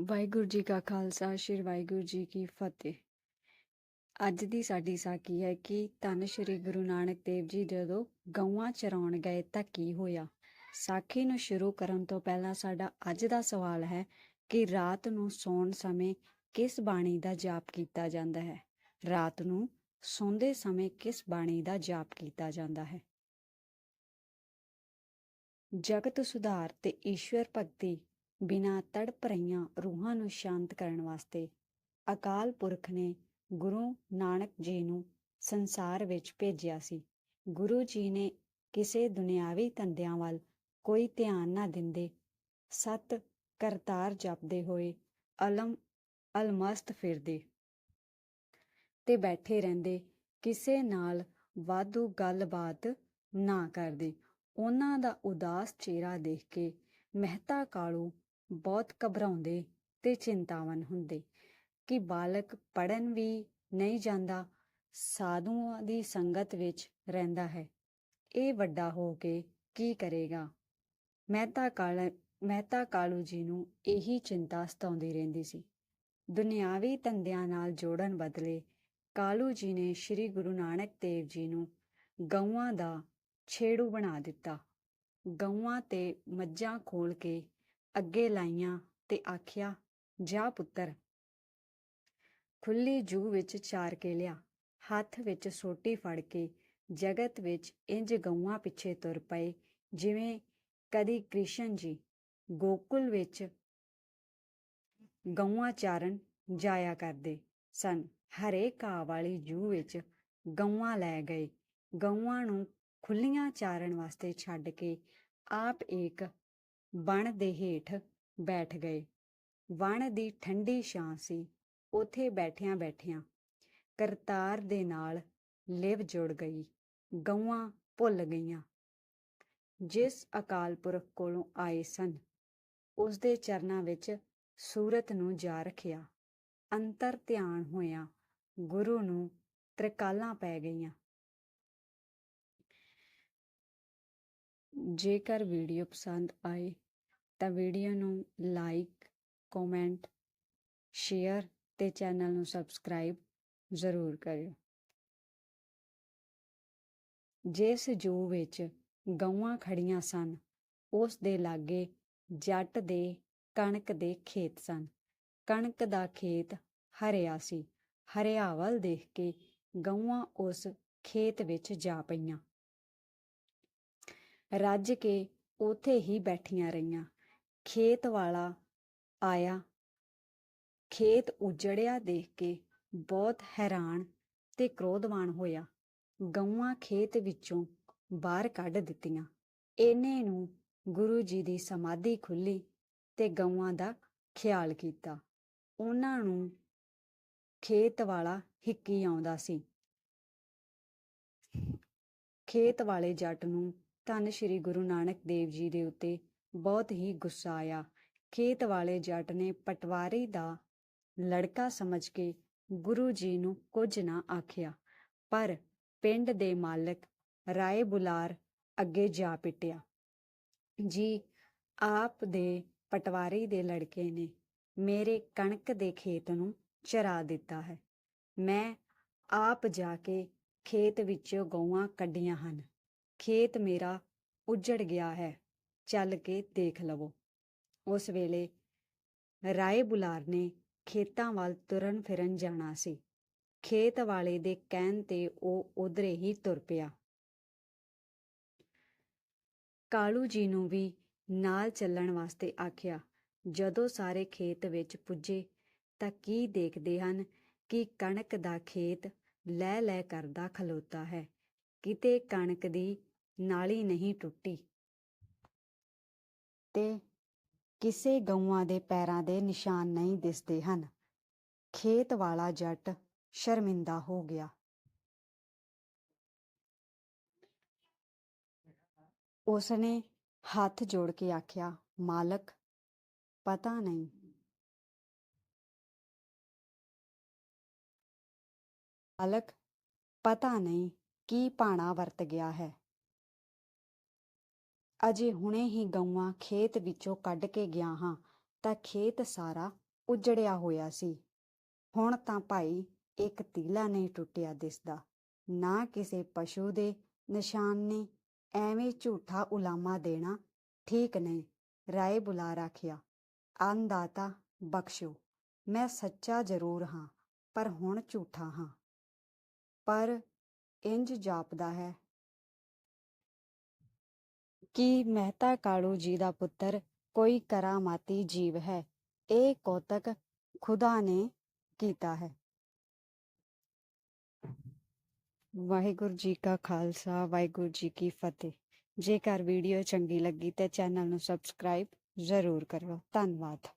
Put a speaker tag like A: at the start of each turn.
A: ਵਾਹਿਗੁਰੂ ਜੀ ਕਾ ਖਾਲਸਾ, ਸ਼੍ਰੀ ਵਾਹਿਗੁਰੂ ਜੀ ਕੀ ਫਤਿਹ। ਅੱਜ ਦੀ ਸਾਡੀ ਸਾਖੀ ਹੈ ਕਿ ਧੰਨ ਸ਼੍ਰੀ ਗੁਰੂ ਨਾਨਕ ਦੇਵ ਜੀ ਜਦੋਂ ਗਊਆਂ ਚਰਾਉਣ ਗਏ ਤਾਂ ਕੀ ਹੋਇਆ? ਸਾਖੀ ਨੂੰ ਸ਼ੁਰੂ ਕਰਨ ਤੋਂ ਪਹਿਲਾਂ ਸਾਡਾ ਅੱਜ ਦਾ ਸਵਾਲ ਹੈ ਕਿ ਰਾਤ ਨੂੰ ਸੌਣ ਸਮੇਂ ਕਿਸ ਬਾਣੀ ਦਾ ਜਾਪ ਕੀਤਾ ਜਾਂਦਾ ਹੈ? ਰਾਤ ਨੂੰ ਸੌਂਦੇ ਸਮੇਂ ਕਿਸ ਬਾਣੀ ਦਾ ਜਾਪ ਕੀਤਾ ਜਾਂਦਾ ਹੈ? ਜਗਤ ਸੁਧਾਰ ਤੇ ਈਸ਼ਵਰ ਭਗਤੀ ਬਿਨਾਂ ਤੜਪ ਰਹੀਆਂ ਰੂਹਾਂ ਨੂੰ ਸ਼ਾਂਤ ਕਰਨ ਵਾਸਤੇ ਅਕਾਲ ਪੁਰਖ ਨੇ ਗੁਰੂ ਨਾਨਕ ਜੀ ਨੂੰ ਸੰਸਾਰ ਵਿੱਚ ਭੇਜਿਆ ਸੀ। ਗੁਰੂ ਜੀ ਨੇ ਕਿਸੇ ਦੁਨਿਆਵੀ ਧੰਦਿਆਂ ਵੱਲ ਕੋਈ ਧਿਆਨ ਨਾ ਦਿੰਦੇ। ਸਤ ਕਰਤਾਰ ਜਪਦੇ ਹੋਏ ਅਲਮ, ਅਲਮਸਤ ਫਿਰਦੇ ਤੇ ਬੈਠੇ ਰਹਿੰਦੇ। ਕਿਸੇ ਨਾਲ ਵਾਧੂ ਗੱਲਬਾਤ ਨਾ ਕਰਦੇ। ਉਹਨਾਂ ਦਾ ਉਦਾਸ ਚਿਹਰਾ ਦੇਖ ਕੇ ਮਹਿਤਾ ਕਾਲੂ ਬਹੁਤ ਘਬਰਾਉਂਦੇ ਤੇ ਚਿੰਤਾਵਨ ਹੁੰਦੇ ਕਿ ਬਾਲਕ ਪੜਨ ਵੀ ਨਹੀਂ ਜਾਂਦਾ, ਸਾਧੂਆਂ ਦੀ ਸੰਗਤ ਵਿੱਚ ਰਹਿੰਦਾ ਹੈ। ਇਹ ਵੱਡਾ ਹੋ ਕੇ ਕੀ ਕਰੇਗਾ? ਮਹਿਤਾ ਕਾਲ, ਮਹਿਤਾ ਕਾਲੂ ਜੀ ਨੂੰ ਇਹੀ ਚਿੰਤਾ ਸਤਾਉਂਦੀ ਰਹਿੰਦੀ ਸੀ। ਦੁਨਿਆਵੀ ਧੰਦਿਆਂ ਨਾਲ ਜੋੜਨ ਬਦਲੇ ਕਾਲੂ ਜੀ ਨੇ ਸ੍ਰੀ ਗੁਰੂ ਨਾਨਕ ਦੇਵ ਜੀ ਨੂੰ ਗਊਆਂ ਦਾ ਛੇੜੂ ਬਣਾ ਦਿੱਤਾ। ਗਊਆਂ ਤੇ ਮੱਝਾਂ ਖੋਲ ਕੇ ਅੱਗੇ ਲਾਈਆਂ ਤੇ ਆਖਿਆ, ਜਾ ਪੁੱਤਰ। ਖੁੱਲੀ ਜੂ ਵਿੱਚ ਚਾਰ ਕੇ ਲਿਆ ਹੱਥ ਵਿੱਚ ਸੋਟੀ ਫੜ ਕੇ ਜਗਤ ਵਿੱਚ ਇੰਜ ਗਊਆਂ ਪਿੱਛੇ ਤੁਰ ਪਏ, ਜਿਵੇਂ ਕਦੀ ਕ੍ਰਿਸ਼ਨ ਜੀ ਗੋਕੁਲ ਵਿੱਚ ਗਊਆਂ ਚਾਰਨ ਜਾਇਆ ਕਰਦੇ ਸਨ। ਹਰੇ ਘਾਹ ਵਾਲੀ ਜੂ ਵਿੱਚ ਗਊਆਂ ਲੈ ਗਏ। ਗਊਆਂ ਨੂੰ ਖੁੱਲੀਆਂ ਚਾਰਨ ਵਾਸਤੇ ਛੱਡ ਕੇ ਆਪ ਇੱਕ ਵਣ ਦੇ ਹੇਠ ਬੈਠ ਗਏ। ਵਣ ਦੀ ਠੰਡੀ ਛਾਂ ਸੀ। ਉਥੇ ਬੈਠਿਆਂ ਬੈਠਿਆਂ ਕਰਤਾਰ ਦੇ ਨਾਲ ਲਿਵ ਜੁੜ ਗਈ। ਗਊਆਂ ਭੁੱਲ ਗਈਆਂ। ਜਿਸ ਅਕਾਲ ਪੁਰਖ ਕੋਲੋਂ ਆਏ ਸਨ ਉਸ ਦੇ ਚਰਨਾਂ ਵਿੱਚ ਸੂਰਤ ਨੂੰ ਜਾ ਰੱਖਿਆ। ਅੰਤਰ ਧਿਆਨ ਹੋਇਆ ਗੁਰੂ ਨੂੰ ਤ੍ਰਿਕਾਲਾਂ ਪੈ ਗਈਆਂ। ਜੇਕਰ ਵੀਡੀਓ ਪਸੰਦ ਆਏ ਤਾਂ ਵੀਡੀਓ ਨੂੰ ਲਾਈਕ, ਕਮੈਂਟ, ਸ਼ੇਅਰ ਤੇ ਚੈਨਲ ਨੂੰ ਸਬਸਕ੍ਰਾਈਬ ਜ਼ਰੂਰ ਕਰਿਓ। ਜਿਸ ਜੂ ਵਿੱਚ ਗਊਆਂ ਖੜੀਆਂ ਸਨ, ਉਸ ਦੇ ਲਾਗੇ ਜੱਟ ਦੇ ਕਣਕ ਦੇ ਖੇਤ ਸਨ। ਕਣਕ ਦਾ ਖੇਤ ਹਰਿਆ ਸੀ। ਹਰਿਆਵਲ ਦੇਖ ਕੇ ਗਊਆਂ ਉਸ ਖੇਤ ਵਿੱਚ ਜਾ ਪਈਆਂ। ਰੱਜ ਕੇ ਉਥੇ ਹੀ ਬੈਠੀਆਂ ਰਹੀਆਂ। ਖੇਤ ਵਾਲਾ ਆਇਆ। ਖੇਤ ਉਜੜਿਆ ਦੇਖ ਕੇ ਬਹੁਤ ਹੈਰਾਨ ਤੇ ਕ੍ਰੋਧਵਾਨ ਹੋਇਆ। ਗਊਆਂ ਖੇਤ ਵਿੱਚੋਂ ਬਾਹਰ ਕੱਢ ਦਿੱਤੀਆਂ। ਇਹਨੇ ਨੂੰ ਗੁਰੂ ਜੀ ਦੀ ਸਮਾਧੀ ਖੁੱਲੀ ਤੇ ਗਊਆਂ ਦਾ ਖਿਆਲ ਕੀਤਾ। ਉਹਨਾਂ ਨੂੰ ਖੇਤ ਵਾਲਾ ਹਿੱਕੀ ਆਉਂਦਾ ਸੀ। ਖੇਤ ਵਾਲੇ ਜੱਟ ਨੂੰ ਧੰਨ ਸ਼੍ਰੀ ਗੁਰੂ ਨਾਨਕ ਦੇਵ ਜੀ ਦੇ ਉੱਤੇ ਬਹੁਤ ਹੀ ਗੁੱਸਾ ਆਇਆ। ਖੇਤ ਵਾਲੇ ਜੱਟ ਨੇ ਪਟਵਾਰੀ ਦਾ ਲੜਕਾ ਸਮਝ ਕੇ ਗੁਰੂ ਜੀ ਨੂੰ ਕੁਝ ਨਾ ਆਖਿਆ, ਪਰ ਪਿੰਡ ਦੇ ਮਾਲਕ ਰਾਏ ਬੁਲਾਰ ਅੱਗੇ ਜਾ ਪਿੱਟਿਆ। ਜੀ, ਆਪ ਦੇ ਪਟਵਾਰੀ ਦੇ ਲੜਕੇ ਨੇ ਮੇਰੇ ਕਣਕ ਦੇ ਖੇਤ ਨੂੰ ਚਰਾ ਦਿੱਤਾ ਹੈ। ਮੈਂ ਆਪ ਜਾ ਕੇ ਖੇਤ ਵਿੱਚੋਂ ਗਊਆਂ ਕੱਢੀਆਂ ਹਨ। ਖੇਤ ਮੇਰਾ ਉੱਜੜ ਗਿਆ ਹੈ, ਚੱਲ ਕੇ ਦੇਖ ਲਵੋ। ਉਸ ਵੇਲੇ ਰਾਏ ਬੁਲਾਰ ਨੇ ਖੇਤਾਂ ਵੱਲ ਤੁਰਨ ਫਿਰਨ ਜਾਣਾ ਸੀ। ਖੇਤ ਵਾਲੇ ਦੇ ਕਹਿਣ ਤੇ ਉਹ ਉਧਰੇ ਹੀ ਤੁਰ ਪਿਆ। ਕਾਲੂ ਜੀ ਨੂੰ ਵੀ ਨਾਲ ਚੱਲਣ ਵਾਸਤੇ ਆਖਿਆ, ਜਦੋਂ ਸਾਰੇ ਖੇਤ ਵਿੱਚ ਪੁੱਜੇ ਤਾਂ ਕੀ ਦੇਖਦੇ ਹਨ ਕਿ ਕਣਕ ਦਾ ਖੇਤ ਲੈ ਲੈ ਕਰਦਾ ਖਲੋਤਾ ਹੈ। ਕਿਤੇ ਕਣਕ ਦੀ ਨਾਲੀ ਨਹੀਂ ਟੁੱਟੀ। ਤੇ ਕਿਸੇ ਗਊਆਂ ਦੇ ਪੈਰਾਂ ਦੇ ਨਿਸ਼ਾਨ ਨਹੀਂ ਦਿਸਦੇ ਹਨ। ਖੇਤ ਵਾਲਾ ਜੱਟ ਸ਼ਰਮਿੰਦਾ ਹੋ ਗਿਆ। ਉਸਨੇ ਹੱਥ ਜੋੜ ਕੇ ਆਖਿਆ, ਮਾਲਕ, ਪਤਾ ਨਹੀਂ। ਮਾਲਕ, ਪਤਾ ਨਹੀਂ ਕੀ ਪਾਣਾ ਵਰਤ ਗਿਆ ਹੈ। ਅਜੇ ਹੁਣੇ ਹੀ ਗਊਆਂ ਖੇਤ ਵਿੱਚੋਂ ਕੱਢ ਕੇ ਗਿਆ ਹਾਂ, ਤਾਂ ਖੇਤ ਸਾਰਾ ਉਜੜਿਆ ਹੋਇਆ ਸੀ। ਹੁਣ ਤਾਂ ਭਾਈ ਇੱਕ ਤੀਲਾ ਨਹੀਂ ਟੁੱਟਿਆ ਦਿਸਦਾ, ਨਾ ਕਿਸੇ ਪਸ਼ੂ ਦੇ ਨਿਸ਼ਾਨ ਨੇ, ਐਵੇਂ ਝੂਠਾ ਉਲਾਮਾ ਦੇਣਾ ਠੀਕ ਨਹੀਂ, ਰਾਏ ਬੁਲਾ ਰੱਖਿਆ। ਅੰਦਾਤਾ ਬਖਸ਼ੋ, ਮੈਂ ਸੱਚਾ ਜ਼ਰੂਰ ਹਾਂ, ਪਰ ਹੁਣ ਝੂਠਾ ਹਾਂ। ਪਰ ਇੰਜ ਜਾਪਦਾ ਹੈ ਕਿ ਮਹਿਤਾ ਕਾਲੂ ਜੀ ਦਾ ਪੁੱਤਰ ਕੋਈ ਕਰਾਮਾਤੀ ਜੀਵ ਹੈ ਇਹ ਕੌਤਕ ਖੁਦਾ ਨੇ ਕੀਤਾ ਹੈ ਵਾਹਿਗੁਰੂ ਜੀ ਕਾ ਖਾਲਸਾ ਵਾਹਿਗੁਰੂ ਜੀ ਕੀ ਫਤਿਹ ਜੇਕਰ ਵੀਡੀਓ ਚੰਗੀ ਲੱਗੀ ਤੇ ਚੈਨਲ ਨੂੰ ਸਬਸਕ੍ਰਾਈਬ ਜ਼ਰੂਰ ਕਰੋ ਧੰਨਵਾਦ